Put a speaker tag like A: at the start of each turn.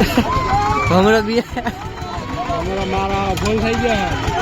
A: હમણાં બી
B: અમારા મારા ફોન થઈ ગયા.